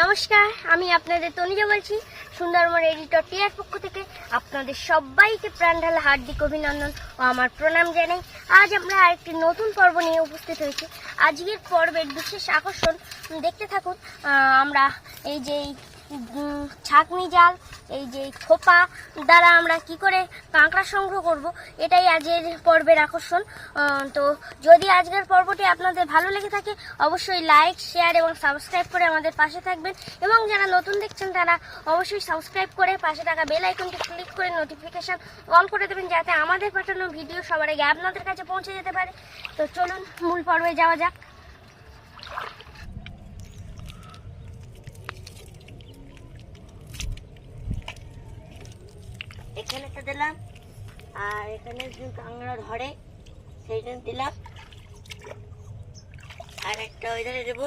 নমস্কার, আমি আপনাদের তনুজা বলছি, সুন্দরবন এডিটর টিয়ার পক্ষ থেকে আপনাদের সবাইকে প্রাণ ঢালা হার্দিক অভিনন্দন ও আমার প্রণাম জানাই। আজ আমরা আরেকটি নতুন পর্ব নিয়ে উপস্থিত হয়েছি। আজকের পর্বের বিশেষ আকর্ষণ, দেখতে থাকুন আমরা এই যে ছাঁকনি জাল এই যে থোপা দ্বারা আমরা কি করে কাঁকড়া সংগ্রহ করব, এটাই আজকের পর্বের আকর্ষণ। তো যদি আজকের পর্বটি আপনাদের ভালো লেগে থাকে, অবশ্যই লাইক শেয়ার এবং সাবস্ক্রাইব করে আমাদের পাশে থাকবেন। এবং যারা নতুন দেখছেন, তারা অবশ্যই সাবস্ক্রাইব করে পাশে থাকা বেল আইকনটি ক্লিক করে নোটিফিকেশান অল করে দেবেন, যাতে আমাদের পাঠানো ভিডিও সবার আগে আপনাদের কাছে পৌঁছে যেতে পারে। তো চলুন, মূল পর্বে যাওয়া যাক। এখানে একটা দিলাম, আর এখানে যে কাংড়া ধরে সেইটা দিলাম। আর একটা ওই ধারে দেবো।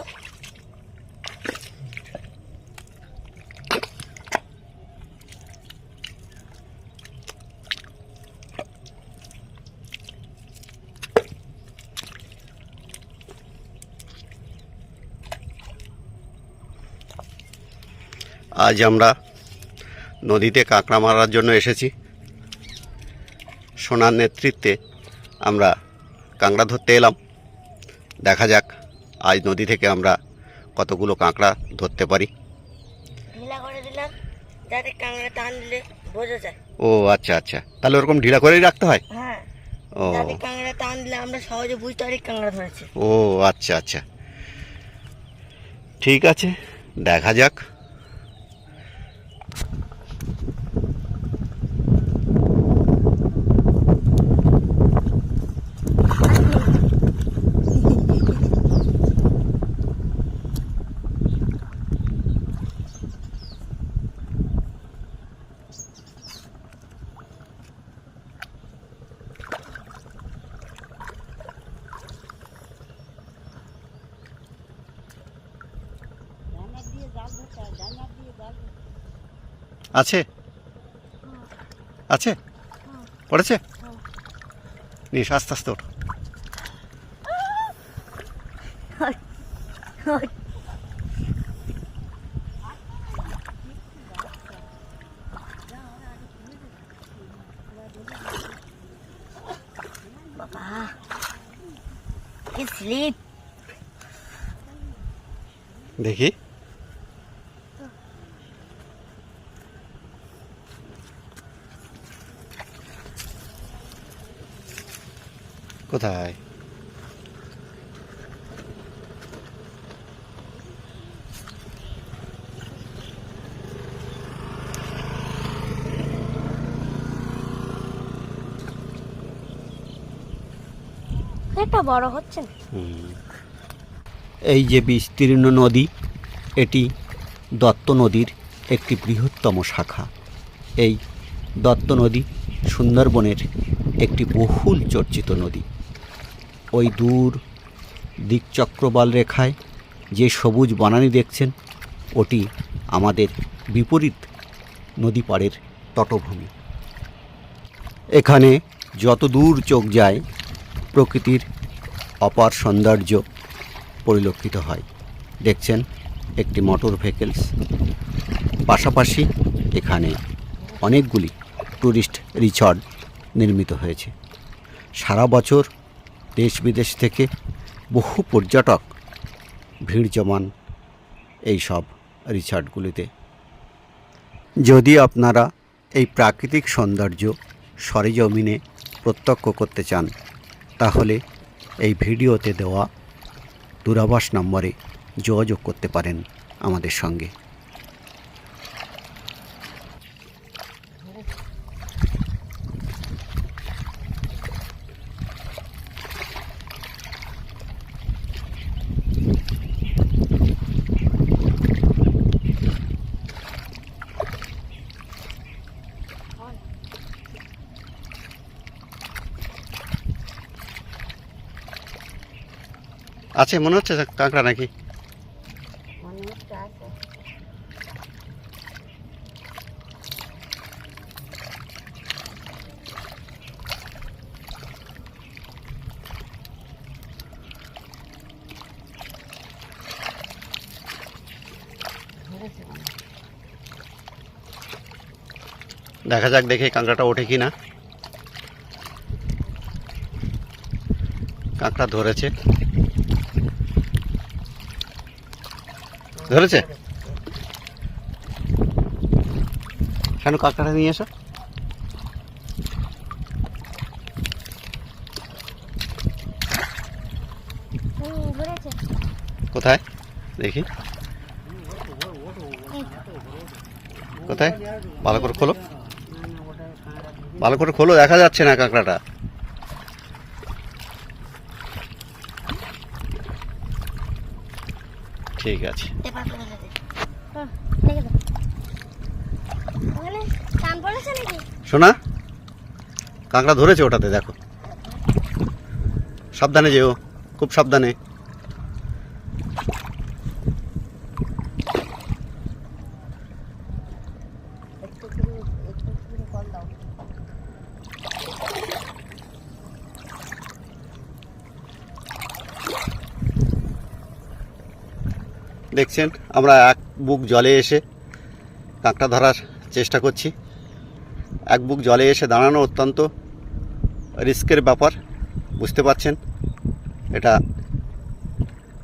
আজ আমরা নদীতে কাঁকড়া মারার জন্য এসেছি। সোনার নেতৃত্বে আমরা কাঁকড়া ধরতে এলাম। দেখা যাক আজ নদী থেকে আমরা কতগুলো কাঁকড়া ধরতে পারি। ও আচ্ছা আচ্ছা। তাহলে ওরকম ঢিলা করেই রাখতে হয়? হ্যাঁ। ও। আমরা সহজে বুঝতে পারি কাংড়া ধরেছে। ও আচ্ছা আচ্ছা। ঠিক আছে দেখা যাক। আছে? আছে? পড়েছে? নিস আস্তে আস্তে ওঠো। দেখি। কোথায়? একটা বড় হচ্ছে এই যে বিস্তীর্ণ নদী এটি দত্ত নদীর একটি বৃহত্তম শাখা। এই দত্ত নদী সুন্দরবনের একটি বহুল চর্চিত নদী। ওই দূর দিকচক্রবাল রেখায় যে সবুজ বনানী দেখছেন, ওটি আমাদের বিপরীত নদী পাড়ের তটভূমি। এখানে যত দূর চোখ যায়, প্রকৃতির অপার সৌন্দর্য পরিলক্ষিত হয়। দেখছেন একটি মোটর ভেহিকেলস। পাশাপাশি এখানে অনেকগুলি ট্যুরিস্ট রিসর্ট নির্মিত হয়েছে। সারা বছর দেশ বিদেশ থেকে বহু পর্যটক, ভিড় জমান এই সব রিসর্টগুলিতে। যদি আপনারা এই প্রাকৃতিক সৌন্দর্য সরেজমিনে প্রত্যক্ষ করতে চান, তাহলে এই ভিডিওতে দেওয়া দূরাভাষ নম্বরে যোগাযোগ করতে পারেন আমাদের সঙ্গে। আছে মনে হচ্ছে কাঁকড়া নাকি? দেখা যাক দেখে কাঁকড়াটা ওঠে কি না কাঁকড়া ধরেছে। ধরেছে? কেন কাঁকড়াটা নিয়ে এসো। কোথায়? দেখি। কোথায়? ভালো করে খোলো। ভালো করে খোলো, দেখা যাচ্ছে না কাঁকড়াটা। ঠিক আছে। শোনা কাঁকড়া ধরেছে ওটাতে দেখো। সাবধানে যেও খুব সাবধানে। দেখছেন আমরা এক বুক জলে এসে কাঁকড়া ধরার চেষ্টা করছি। এক বুক জলে এসে দাঁড়ানো অত্যন্ত রিস্কের ব্যাপার বুঝতে পারছেন? এটা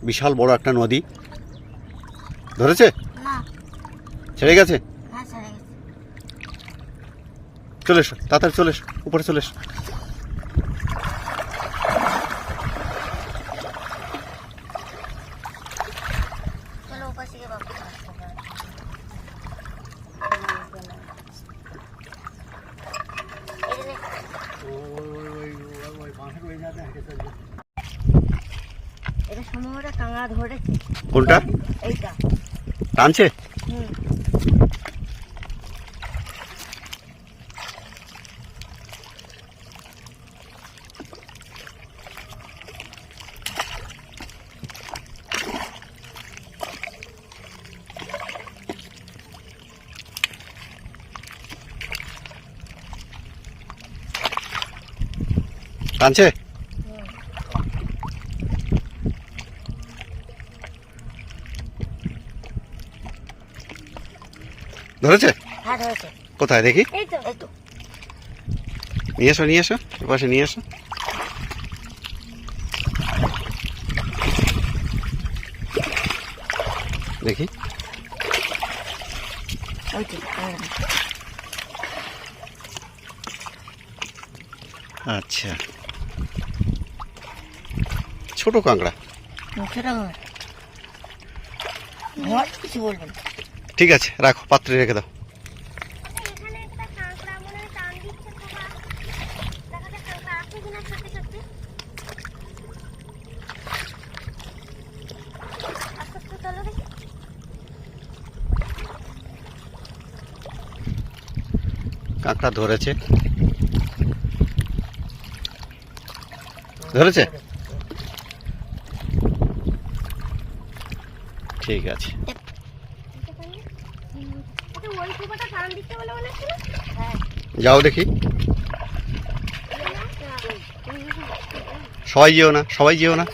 বিশাল বড় একটা নদী। ধরেছে? হ্যাঁ ছেড়ে গেছে। চলে এসো তাড়াতাড়ি চলে এসো উপরে চলে এসো চলো উপাস থেকে বাবু এই যে নে। এটা ধরেছে। কোনটা? এইটা। টানছে? হুম। টানছে? ধরেছে? হ্যাঁ কোথায় দেখি? নিয়ে এসো নিয়ে এসো এপাশে নিয়ে এসো। দেখি। কাঁকড়া। আচ্ছা। ছোট কাঁকড়া। রাখো ঘর কিছু বলবেন ঠিক আছে রাখো পাত্রে রেখে দাও। কাঁকড়া মনে হয় টান দিচ্ছে যাও দেখি। সবাই যেও না সবাই যেও না।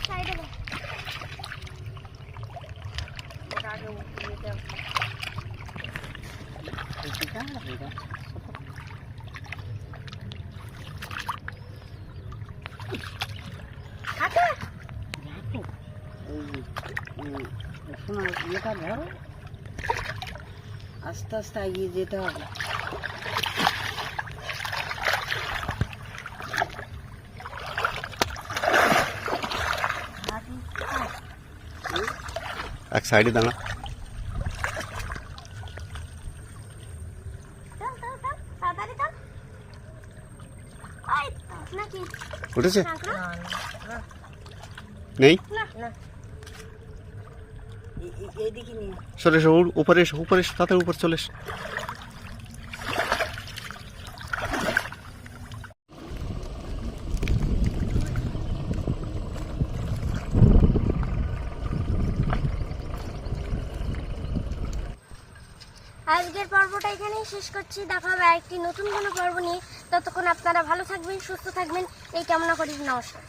ধরো। আস্তে আস্তে এগিয়ে যেতে হবে। এক সাইডে দাঁড়া। উঠেছে? নেই? না। সরে এসো উপরে এসো উপরে এসো তাড়াতাড়ি উপরে চলে এসো। আজকের পর্বটা এখানেই শেষ করছি। দেখা হবে একটি নতুন কোনো পর্ব নিয়ে। ততক্ষণ আপনারা ভালো থাকবেন সুস্থ থাকবেন। এই কামনা করি নমস্কার।